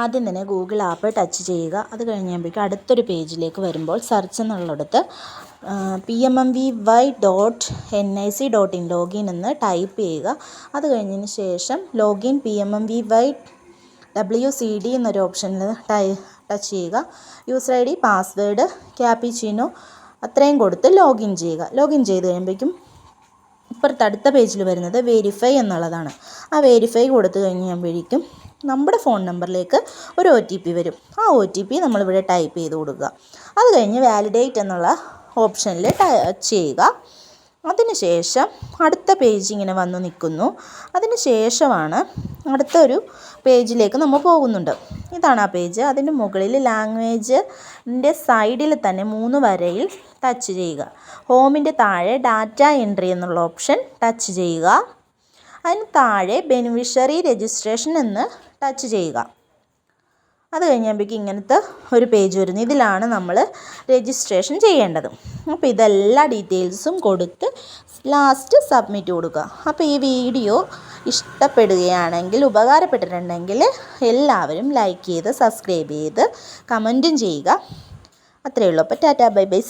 ആദ്യം തന്നെ Google app touch ചെയ്യുക. അത് കഴിയുമ്പോഴേക്കും അടുത്തൊരു പേജിലേക്ക് വരുമ്പോൾ സെർച്ച് എന്നുള്ളിടത്ത് P M M V Y dot N I C dot in login എന്ന് ടൈപ്പ് ചെയ്യുക. അത് കഴിഞ്ഞതിന് ശേഷം login P M M V Y W C D എന്നൊരു ഓപ്ഷനിൽ ടൈ ടച്ച് ചെയ്യുക. യൂസർ ഐ ഡി പാസ്വേഡ് ക്യാപ്പിച്ചിനോ അത്രയും കൊടുത്ത് ലോഗിൻ ചെയ്യുക. ലോഗിൻ ചെയ്ത് കഴിയുമ്പോഴേക്കും ഇപ്പുറത്ത് അടുത്ത പേജിൽ വരുന്നത് വെരിഫൈ എന്നുള്ളതാണ്. ആ വെരിഫൈ കൊടുത്തു കഴിയുമ്പോഴേക്കും നമ്മുടെ ഫോൺ നമ്പറിലേക്ക് ഒരു ഒ ടി പി വരും. ആ ഒ ടി പി നമ്മളിവിടെ ടൈപ്പ് ചെയ്ത് കൊടുക്കുക. അത് കഴിഞ്ഞ് വാലിഡേറ്റ് എന്നുള്ള ഓപ്ഷനിൽ ടച്ച് ചെയ്യുക. അതിനുശേഷം അടുത്ത പേജ് ഇങ്ങനെ വന്ന് നിൽക്കുന്നു. അതിന് ശേഷമാണ് അടുത്തൊരു പേജിലേക്ക് നമ്മൾ പോകുന്നുണ്ട്. ഇതാണ് ആ പേജ് അതിന്റെ മുകളിൽ ലാംഗ്വേജിന്റെ സൈഡിൽ തന്നെ മൂന്ന് വരയിൽ ടച്ച് ചെയ്യുക. ഹോമിന്റെ താഴെ ഡാറ്റ എൻട്രി എന്നുള്ള ഓപ്ഷൻ ടച്ച് ചെയ്യുക. അതിന് താഴെ ബെനിഫിഷ്യറി രജിസ്ട്രേഷൻ എന്ന് ടച്ച് ചെയ്യുക. അത് കഴിഞ്ഞപ്പോഴേക്കും ഇങ്ങനത്തെ ഒരു പേജ് വരുന്നു. ഇതിലാണ് നമ്മൾ രജിസ്ട്രേഷൻ ചെയ്യേണ്ടത്. അപ്പോൾ ഇതെല്ലാ ഡീറ്റെയിൽസും കൊടുത്ത് ലാസ്റ്റ് സബ്മിറ്റ് കൊടുക്കുക. അപ്പോൾ ഈ വീഡിയോ ഇഷ്ടപ്പെടുകയാണെങ്കിൽ ഉപകാരപ്പെട്ടിട്ടുണ്ടെങ്കിൽ എല്ലാവരും ലൈക്ക് ചെയ്ത് സബ്സ്ക്രൈബ് ചെയ്ത് കമന്റും ചെയ്യുക. അത്രയേ ഉള്ളൂ. അപ്പോൾ ടാറ്റാ ബൈ ബൈ